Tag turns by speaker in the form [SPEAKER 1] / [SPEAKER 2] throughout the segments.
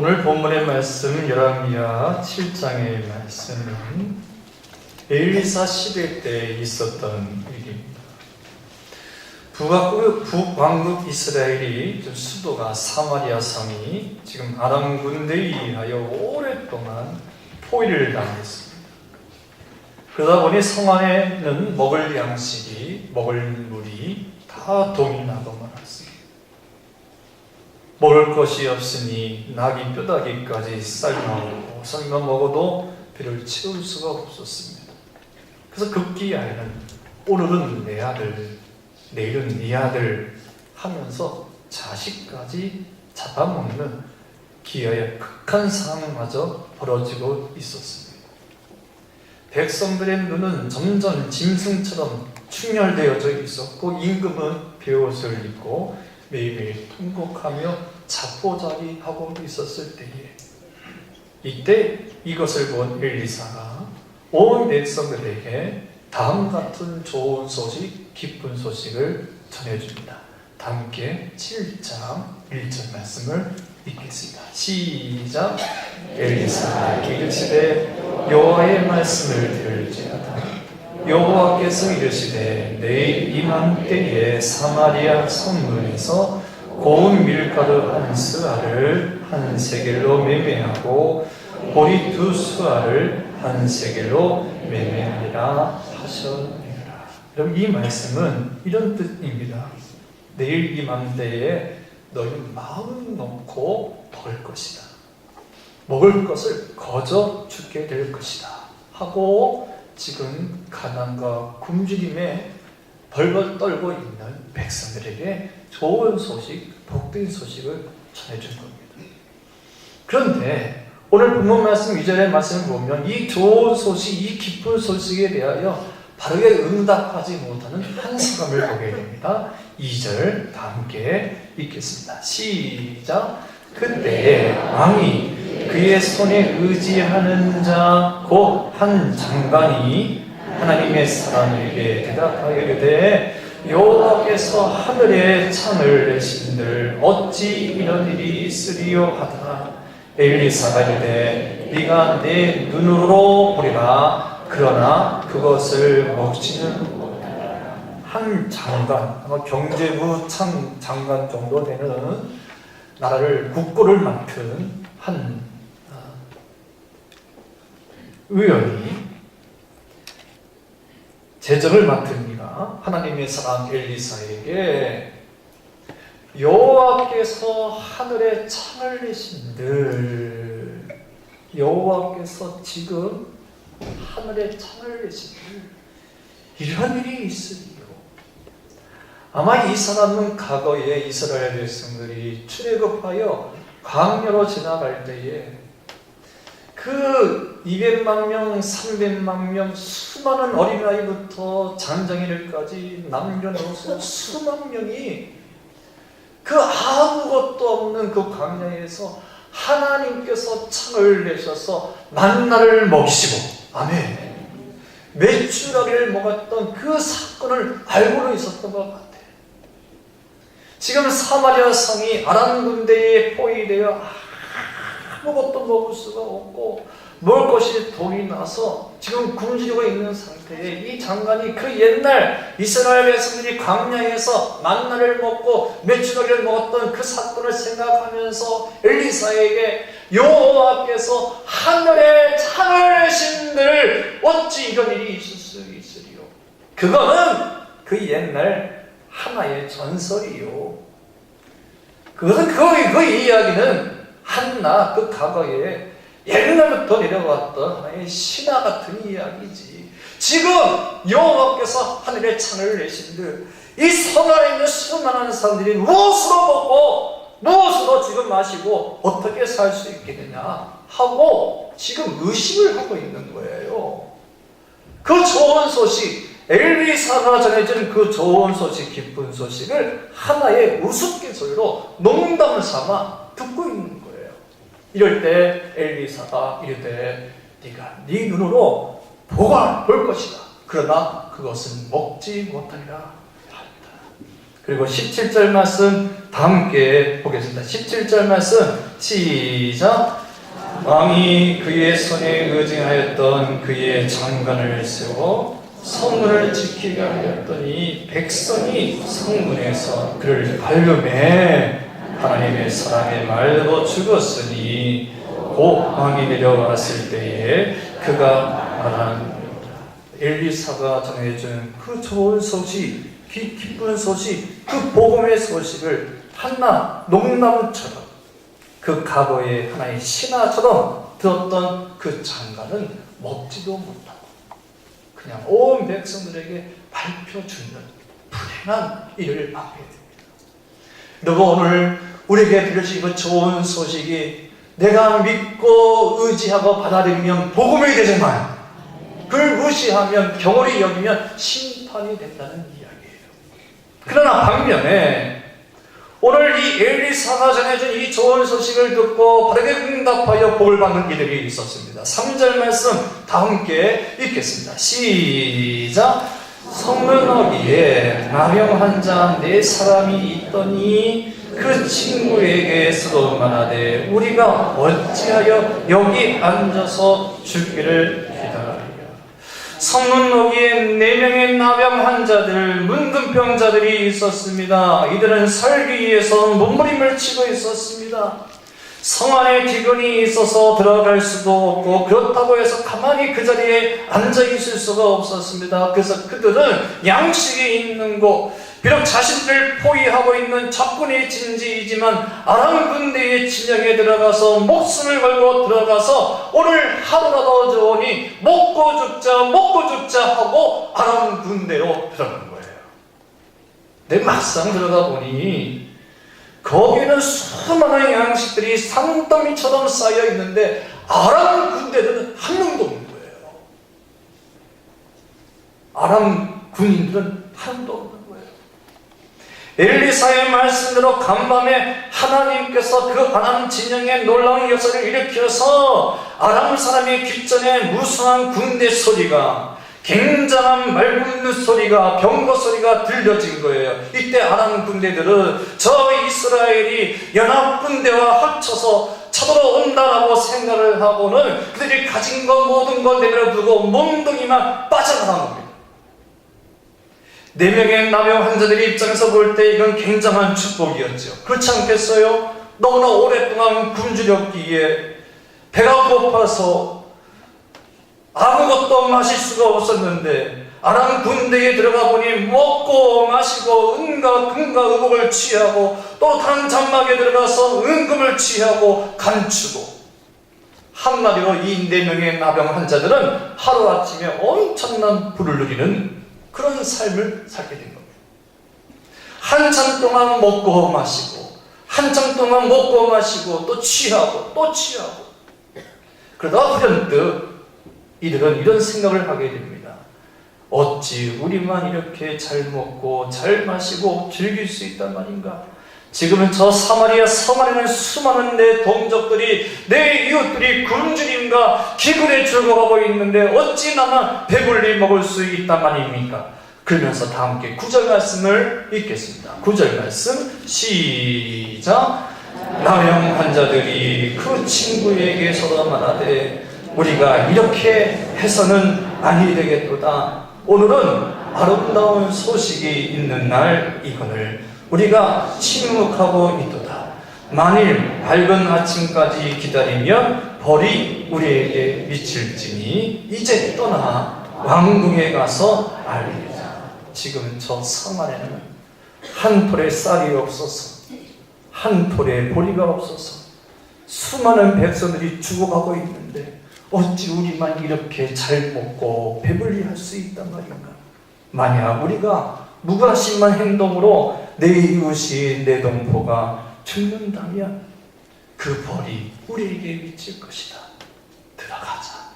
[SPEAKER 1] 오늘 본문의 말씀 열왕기하 7장의 말씀은 엘리사 시대 때 있었던 일입니다. 북왕국, 북왕국 이스라엘이 좀 수도가 사마리아 성이 지금 아람 군대에 의하여 오랫동안 포위를 당했습니다. 그러다 보니 성 안에는 먹을 양식이 먹을 물이 다 동이 나고. 먹을 것이 없으니 낙이 뼈다귀까지 삶아오고 삶아 먹어도 배를 채울 수가 없었습니다. 그래서 급기야에는 오늘은 내 아들, 내일은 네 아들 하면서 자식까지 잡아먹는 기아의 극한 상황마저 벌어지고 있었습니다. 백성들의 눈은 점점 짐승처럼 충혈되어져 있었고 임금은 베옷을 입고 매일매일 통곡하며 자포자기하고 있었을 때에 이때 이것을 본 엘리사가 온 백성들에게 다음 같은 좋은 소식, 기쁜 소식을 전해줍니다. 다 함께 7장 1절 말씀을 읽겠습니다. 시작. 엘리사가 이르시되 여호와의 말씀을 들을지어다. 여호와께서 이르시되 내일 이맘 때에 사마리아 성문에서 고운 밀가루 한 스아를 한 세겔로 매매하고 보리 두 수아를 한 세겔로 매매하리라 하셨느니라. 여러분 이 말씀은 이런 뜻입니다. 내일 이맘 때에 너희 마음 놓고 먹을 것이다. 먹을 것을 거저 주게 될 것이다. 하고 지금 가난과 굶주림에 벌벌 떨고 있는 백성들에게 좋은 소식, 복된 소식을 전해준 겁니다. 그런데 오늘 본문 말씀 2절의 말씀을 보면 이 좋은 소식, 이 기쁜 소식에 대하여 바르게 응답하지 못하는 한 사람을 보게 됩니다. 2절 다 함께 읽겠습니다. 시작. 그때 왕이 그의 손에 의지하는 자 곧 한 장관이 하나님의 사람에게 대답하여 이르되 여호와께서 하늘에 창을 내신들 어찌 이런 일이 있으리요 하더라. 엘리사가 이르되 네가 내 눈으로 보리라. 그러나 그것을 먹지는 못하라. 한 장관 아마 경제부 참 장관 정도 되는 나라를 국고를 맡은 한 어, 의원이 맡은 이가 하나님의 사람 엘리사에게 여호와께서 하늘에 창을 내신들 여호와께서 지금 하늘에 창을 내신들 이런 일이 있으리요. 아마 이 사람은 과거에 이스라엘 백성들이 출애굽하여 광야로 지나갈 때에 그 200만 명, 300만 명, 수많은 어린아이부터 장정인들까지 남녀노소 수만 명이 그 아무것도 없는 그 광야에서 하나님께서 창을 내셔서 만나를 먹이시고 아멘 메추라기를 먹었던 그 사건을 알고는 있었던 것 같아요. 지금 사마리아 성이 아람 군대에 포위되어 아무것도 먹을 수가 없고 먹을 것이 돈이 나서 지금 굶주리고 있는 상태에 이 장관이 그 옛날 이스라엘 백성들이 광야에서 만나를 먹고 메추라기를 먹었던 그 사건을 생각하면서 엘리사에게 여호와께서 하늘에 창을 내신들 어찌 이런 일이 있을 수 있으리요? 그거는 그 옛날 하나의 전설이요 그것은 그, 그 이야기는 한나 그 과거에 옛날부터 내려왔던 하나의 신화 같은 이야기지. 지금 여호와께서 하늘에 창을 내신들 이 성안에 있는 수많은 사람들이 무엇으로 먹고 무엇으로 지금 마시고 어떻게 살 수 있겠느냐 하고 지금 의심을 하고 있는 거예요. 그 좋은 소식, 엘리사가 전해준 그 좋은 소식, 기쁜 소식을 하나의 우스갯소리로 농담을 삼아 듣고 있는 거예요. 이럴 때 엘리사가 이르되 네가 네 눈으로 보가 볼 것이다. 그러나 그것은 먹지 못하리라. 그리고 17절 말씀 다 함께 보겠습니다. 17절 말씀 시작. 왕이 그의 손에 의징하였던 그의 장관을 세워 성문을 지키게 하였더니 백성이 성문에서 그를 밟음에 하나님의 사람의 말로 죽었으니 곧 왕이 내려왔을 때에 그가 말한 엘리사가 전해준 그 좋은 소식, 기, 기쁜 소식, 그 복음의 소식을 한나 농나무처럼 그 과거의 하나의 신하처럼 들었던 그 장관은 먹지도 못하고 그냥 온 백성들에게 밝혀주는 불행한 일을 받게 됩니다. 여러분 오늘 우리에게 들려주신 그 좋은 소식이 내가 믿고 의지하고 받아들이면 복음이 되지만 그걸 무시하면 경홀히 여기면 심판이 된다는 이야기예요. 그러나 반면에 오늘 이 엘리사가 전해준 이 좋은 소식을 듣고 바르게 응답하여 복을 받는 이들이 있었습니다. 3절 말씀 다 함께 읽겠습니다. 시작. 성문 어기에 나병 환자 네 사람이 있더니 그 친구에게서도 말하되 우리가 어찌하여 여기 앉아서 죽기를. 성문 로기에 네 명의 나병 환자들, 문둥병자들이 있었습니다. 이들은 살기 위해서 몸부림을 치고 있었습니다. 성 안에 기근이 있어서 들어갈 수도 없고 그렇다고 해서 가만히 그 자리에 앉아 있을 수가 없었습니다. 그래서 그들은 양식이 있는 곳, 비록 자신들 포위하고 있는 적군의 진지이지만 아람 군대의 진영에 들어가서 목숨을 걸고 들어가서 오늘 하루라도 좋으니 먹고 죽자 먹고 죽자 하고 아람 군대로 들어간 거예요. 내 막상 들어가 보니 거기는 수많은 양식들이 산더미처럼 쌓여 있는데 아람 군대들은 한 명도 없는 거예요. 아람 군인들은 한 명도 없는 거예요. 엘리사의 말씀대로 간밤에 하나님께서 그 아람 진영에 놀라운 역사를 일으켜서 아람 사람의 귓전에 무수한 군대 소리가 굉장한 말굽는 소리가 병거 소리가 들려진 거예요. 이때 아람 군대들은 저 이스라엘이 연합 군대와 합쳐서 쳐들어 온다라고 생각을 하고는 그들이 가진 것 모든 걸 내버려 두고 몽둥이만 빠져나간 겁니다. 네 명의 남용 환자들의 입장에서 볼 때 이건 굉장한 축복이었죠. 그렇지 않겠어요? 너무나 오랫동안 굶주렸기에 배가 고파서 아무것도 마실 수가 없었는데 아람 군대에 들어가 보니 먹고 마시고 은과 금과 의복을 취하고 또 다른 장막에 들어가서 은금을 취하고 감추고 한마디로 이 네 명의 나병 환자들은 하루아침에 엄청난 불을 누리는 그런 삶을 살게 된 겁니다. 한참 동안 먹고 마시고 한참 동안 먹고 마시고 또 취하고 또 취하고 그러다 불현듯 이들은 이런 생각을 하게 됩니다. 어찌 우리만 이렇게 잘 먹고 잘 마시고 즐길 수 있단 말인가? 지금은 저 사마리아 섬 안에는 수많은 내 동족들이 내 이웃들이 굶주림과 기근에 죽어가고 있는데 어찌 나만 배불리 먹을 수 있단 말입니까? 그러면서 다 함께 구절 말씀을 읽겠습니다. 구절 말씀 시작 나병 환자들이 그 친구에게 서로 말하되 우리가 이렇게 해서는 아니 되겠도다. 오늘은 아름다운 소식이 있는 날 이거늘 우리가 침묵하고 있도다. 만일 밝은 아침까지 기다리면 벌이 우리에게 미칠지니 이제 떠나 왕궁에 가서 알리자. 지금 저 성 안에는 한 톨의 쌀이 없어서 한 톨의 보리가 없어서 수많은 백성들이 죽어가고 있는데 어찌 우리만 이렇게 잘 먹고 배불리 할 수 있단 말인가? 만약 우리가 무관심한 행동으로 내 이웃이 내 동포가 죽는다면 그 벌이 우리에게 미칠 것이다. 들어가자.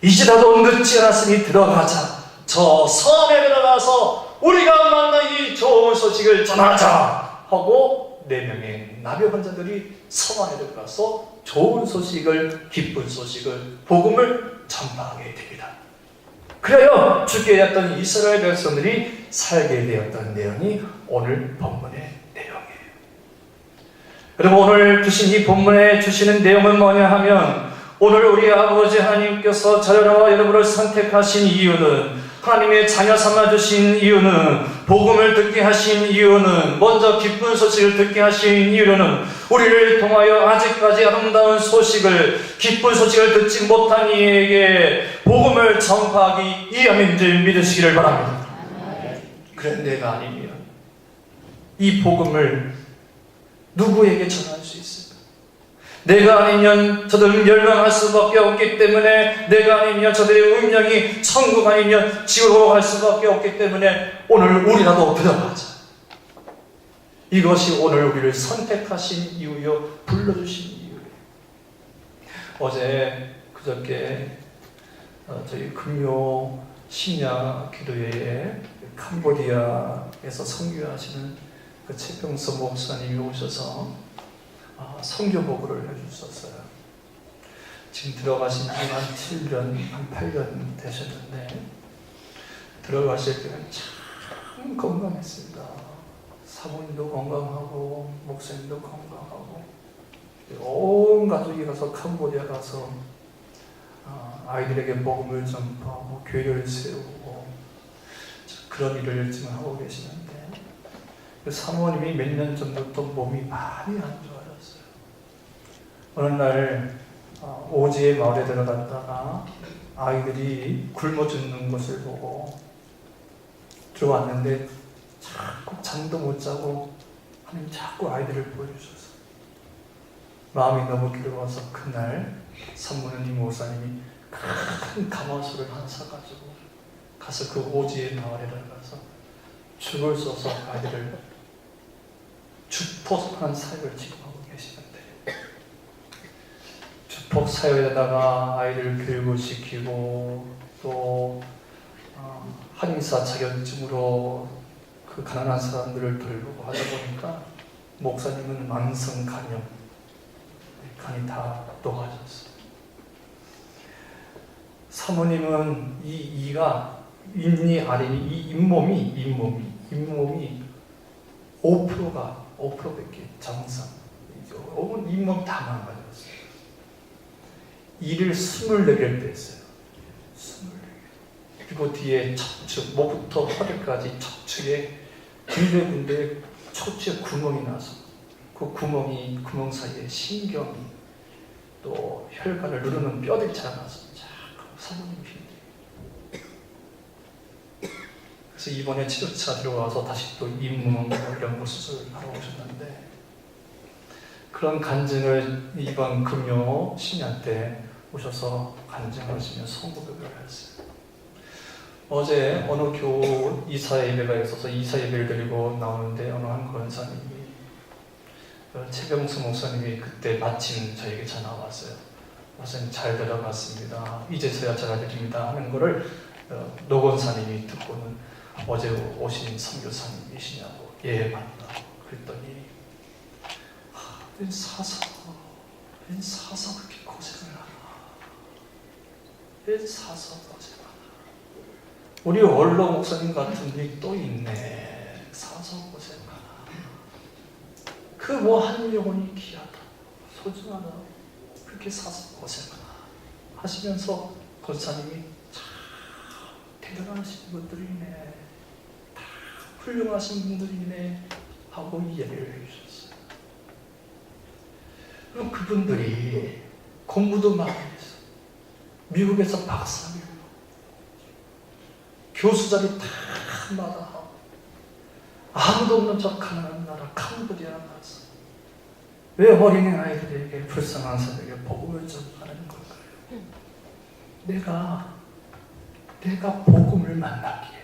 [SPEAKER 1] 이제라도 늦지 않았으니 들어가자. 저 섬에 들어가서 우리가 만난 이 좋은 소식을 전하자. 하고 네 명의 나병 환자들이 섬 안에 들어가서 좋은 소식을 기쁜 소식을 복음을 전파하게 됩니다. 그래야 죽게 되었던 이스라엘 백성들이 살게 되었던 내용이 오늘 본문의 내용이에요. 여러분 오늘 주신 이 본문에 주시는 내용은 뭐냐 하면 오늘 우리 아버지 하나님께서 저와 여러분을 선택하신 이유는 하나님의 자녀 삼아 주신 이유는 복음을 듣게 하신 이유는 먼저 기쁜 소식을 듣게 하신 이유는 우리를 통하여 아직까지 아름다운 소식을 기쁜 소식을 듣지 못한 이에게 복음을 전파하기 위함인 줄 믿으시기를 바랍니다. 그래 내가 아니면 이 복음을 누구에게 전할 수 있을까? 내가 아니면 저들은 멸망할 수밖에 없기 때문에 내가 아니면 저들의 운명이 천국 아니면 지옥으로 갈 수밖에 없기 때문에 오늘 우리라도 들어가자. 이것이 오늘 우리를 선택하신 이유요, 불러주신 이유예요. 어제 그저께 어, 저희 금요 심야 기도회에 캄보디아에서 선교하시는 그 최병서 목사님이 오셔서 아, 보고를 해주셨어요. 지금 들어가신 지한 7년, 한 8년 되셨는데 들어가실 때는 참 건강했습니다. 사모님도 건강하고 목사님도 건강하고 온 가족이 가서 캄보디아 가서 아, 아이들에게 복음을 전파하고 교회를 세우고 그런 일을 지금 하고 계시는데 그 사모님이 몇 년 전부터 몸이 많이 안 좋아졌 어느 날 어, 오지의 마을에 들어갔다가 아이들이 굶어 죽는 것을 보고 들어왔는데 자꾸 잠도 못 자고 하나님 자꾸 아이들을 보여주셔서 마음이 너무 괴로워서 그날 산모님 목사님이 큰 가마솥을 하나 사가지고 가서 그 오지의 마을에 들어가서 죽을 써서 아이들을 주폭한 사역을 지금 하고 주폭 사역에다가 아이들 교육을 시키고 또 어, 한의사 자격증으로 그 가난한 사람들을 돌보고 하다 보니까 목사님은 만성 간염 간이 다 녹아졌어요. 사모님은 이 이가 잇니 아래니 이 잇몸이 잇몸이 잇몸이 5%가 5%밖에 정상. 온 잇몸 다 망가졌 이를 24개를 뺐어요. 24개. 그리고 뒤에 척추, 목부터 허리까지 척추에 군데군데 척추에 구멍이 나서 그 구멍이 구멍 사이에 신경이 또 혈관을 누르는 뼈들이 자라나서 자꾸 사모님 힘들어요. 그래서 이번에 치료차 들어와서 다시 또 잇몸 연구 수술을 하러 오셨는데 그런 간증을 이번 금요 신년 때 오셔서 간증하시며 성고백을 하셨어요. 어제 어느 교우 이사 예배가 있어서 이사 예배를 드리고 나오는데 어느 한 권사님이 어, 최병수 목사님이 그때 마침 저에게 전화 왔어요. 목사님 잘 들어갔습니다. 이제서야 전화 드립니다 하는 거를 어, 노 권사님이 듣고는 어제 오신 선교사님이시냐고 예 맞다 그랬더니 하, 웬 사서 웬 사서 그렇게 고생을 하나 웬 사서 고생하나 우리 원로 목사님 같은 분이 또 있네. 사서 고생하나. 그뭐한 영혼이 귀하다. 소중하다. 그렇게 사서 고생하나. 하시면서 권사님이 참 대단하신 분들이네. 훌륭하신 분들이네 하고 이해를 해주셨어요. 그럼 그분들이 공부도 많이 했어. 미국에서 박사를 교수 자리 다 마다하고 아무도 없는 저 가난한 나라 캄보디아 가서 왜 어린이 아이들에게 불쌍한 사람에게 복음을 전하는 걸까요? 내가 내가 복음을 만나기에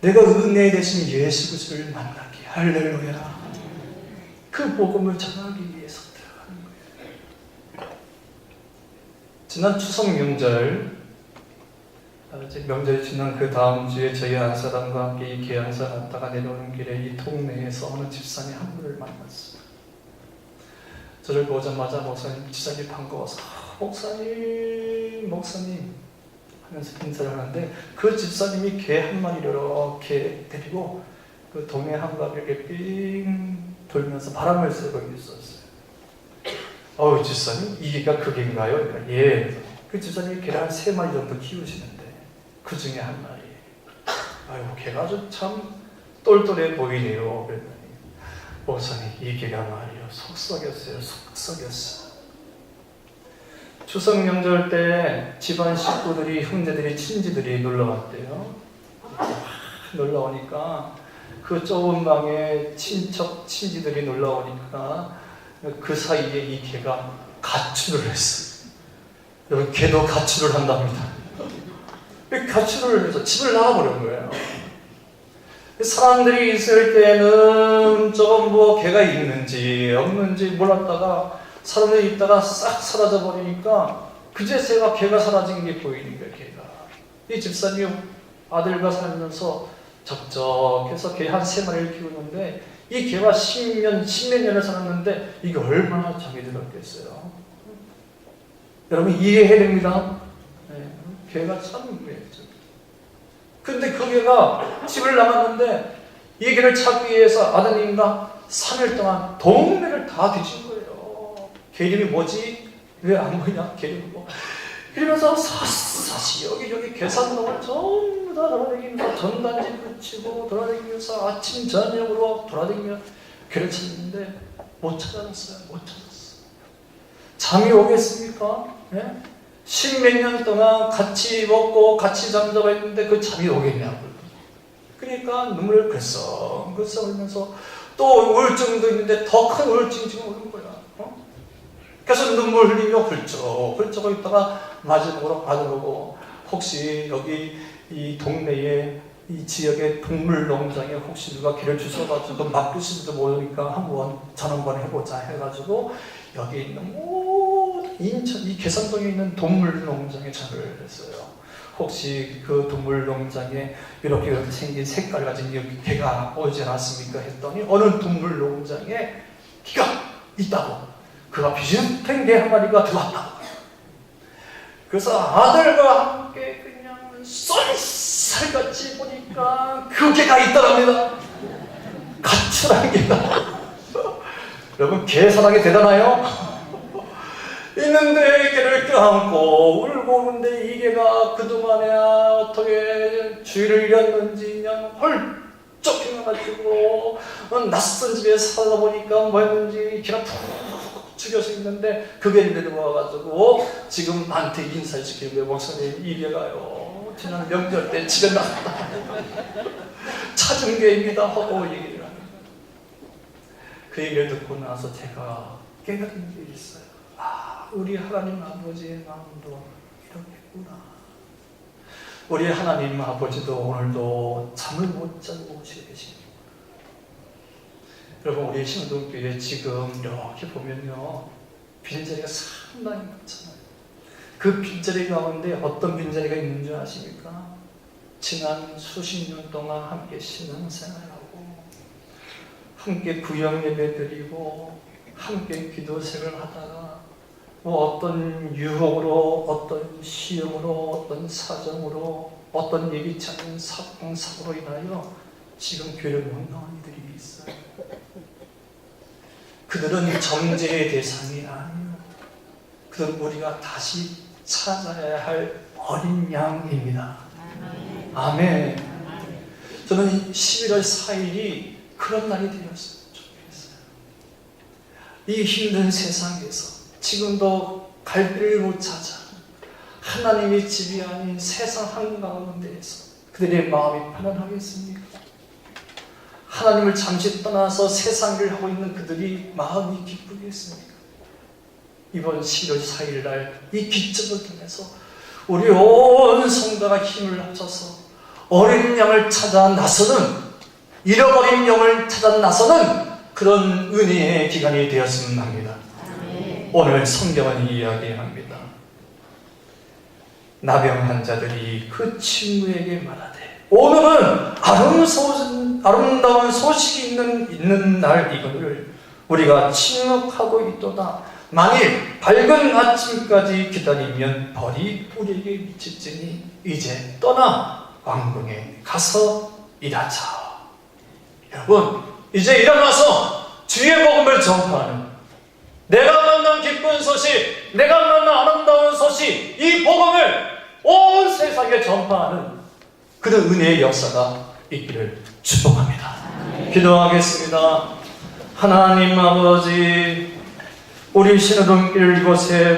[SPEAKER 1] 내가 은혜 대신 예수 그리스도를 만나기 할렐루야. 그 복음을 전하기 위해서 들어가는 거예요. 지난 추석 명절 아, 이제 명절 지난 그 다음 주에 저희 한 사람과 함께 이 계양사 갔다가 내려오는 길에 이 동네에서 어느 집사님 한 분을 만났어요. 저를 보자마자 목사님, 집사님 반가워서 아, 목사님, 목사님 하면서 인사를 하는데 그 집사님이 개 한 마리를 이렇게 데리고 그 동해 한가를 이렇게 삥 돌면서 바람을 쐬고 있었어요. 어우 집사님 이 개가 그 개인가요? 그러니까 예. 그 집사님이 개를 한 세 마리 정도 키우시는데 그 중에 한 마리. 아유 개가 참 똘똘해 보이네요. 그랬더니 목사님 이 개가 말이요 속 썩였어요. 속 썩였어. 추석 명절 때 집안 식구들이 형제들이 친지들이 놀러 왔대요. 놀러 오니까 그 좁은 방에 친척 친지들이 놀러 오니까 그 사이에 이 개가 가출을 했어. 여러분 개도 가출을 한답니다. 이 가출을 해서 집을 나가버린 거예요. 사람들이 있을 때는 조금 뭐 개가 있는지 없는지 몰랐다가 사람들이 있다가 싹 사라져 버리니까 그제서야 개가 사라진 게 보이는 거예요. 개가 이 집사님이 아들과 살면서 적적해서 개 한 세 마리를 키우는데 이 개가 10년, 10몇 년을 살았는데 이게 얼마나 잠이 들었겠어요. 여러분 이해해야 됩니다. 네, 개가 참 그랬죠. 근데 그 개가 집을 나갔는데 이 개를 찾기 위해서 아드님과 3일 동안 동네를 다 뒤진 거예요. 개 이름이 뭐지? 왜 안 보이냐? 개 이름이 뭐. 이러면서 사사시 여기저기 계산동을 전부 다 돌아다니면서 전단지 붙이고 돌아다니면서 아침 저녁으로 돌아다니며 개를 찾는데 못 찾았어요. 못 찾았어. 잠이 오겠습니까? 예? 십몇 년 동안 같이 먹고 같이 잠자고 했는데 그 잠이 오겠냐고요. 그러니까 눈물을 글썽글썽 흘면서 또 우울증도 있는데 더 큰 우울증이 지금 오는 거야. 어? 그래서 눈물 흘리며 훌쩍 훌쩍 있다가 마지막으로 받아보고 혹시 여기 이 동네에 이 지역의 동물 농장에 혹시 누가 길을 주셔가지고 맡기실지도 모르니까 한번 전화 한번 해보자 해가지고 여기 있는 모든 인천 이 계산동에 있는 동물 농장에 전화를 했어요. 혹시 그 동물 농장에 이렇게 생긴 색깔 가진 여기 개가 오지 않았습니까? 했더니 어느 동물 농장에 개가 있다고. 그가 비슷한 개 한 마리가 들어왔다고. 그래서 아들과 함께 그냥 쏠살같이 보니까 그 개가 있더랍니다. 가출한 개다. 여러분 개 사랑이 대단해요. 있는데 개를 껴안고 울고 오는데 이 개가 그동안에 어떻게 주의를 잃었는지 그냥 헐쩍 해가지고 낯선 집에 살다 보니까 뭐였는지 개가 푹 죽여서 있는데 그 개를 데려와가지고 지금 나한테 인사시키는데 목사님 이 개가요 지난 명절 때 집에 나갔다 찾은 개입니다 하고 얘기를 합니다 그 얘기를 듣고 나서 제가 깨달은 게 있어요 아, 우리 하나님 아버지의 마음도 이렇겠구나. 우리 하나님 아버지도 오늘도 잠을 못 자고 오시고 계십니다. 여러분, 우리 신동교회 지금 이렇게 보면요. 빈자리가 상당히 많잖아요. 그 빈자리 가운데 어떤 빈자리가 있는 줄 아십니까? 지난 수십 년 동안 함께 신앙생활하고, 함께 구역 예배 드리고, 함께 기도생을 하다가, 뭐 어떤 유혹으로 어떤 시험으로 어떤 사정으로 어떤 예기치 않은 사건 사고로 인하여 지금 교회를 못 나온 이들이 있어요. 그들은 정죄의 대상이 아니에요. 그들은 우리가 다시 찾아야 할 어린 양입니다. 아멘. 저는 11월 4일이 그런 날이 되었으면 좋겠어요. 이 힘든 세상에서 지금도 갈 길을 못 찾아 하나님의 집이 아닌 세상 한가운데에서 그들의 마음이 편안하겠습니까? 하나님을 잠시 떠나서 세상 일을 하고 있는 그들이 마음이 기쁘겠습니까? 이번 11월 4일 날 이 기적을 통해서 우리 온 성도가 힘을 합쳐서 어린 양을 찾아 나서는 잃어버린 영을 찾아 나서는 그런 은혜의 기간이 되었으면 합니다. 오늘 성경은 이야기합니다. 나병 환자들이 그 친구에게 말하되 오늘은 아름다운, 아름다운 소식이 있는, 있는 날 이거를 우리가 침묵하고 있도다 만일 밝은 아침까지 기다리면 벌이 우리에게 미칠지니 이제 떠나 왕궁에 가서 일하자. 여러분, 이제 일어나서 주의 복음을 전파하는 내가 만난 기쁜 소식, 내가 만난 아름다운 소식, 이 복음을 온 세상에 전파하는 그런 은혜의 역사가 있기를 축복합니다. 기도하겠습니다. 하나님 아버지, 우리 신호동길 이곳에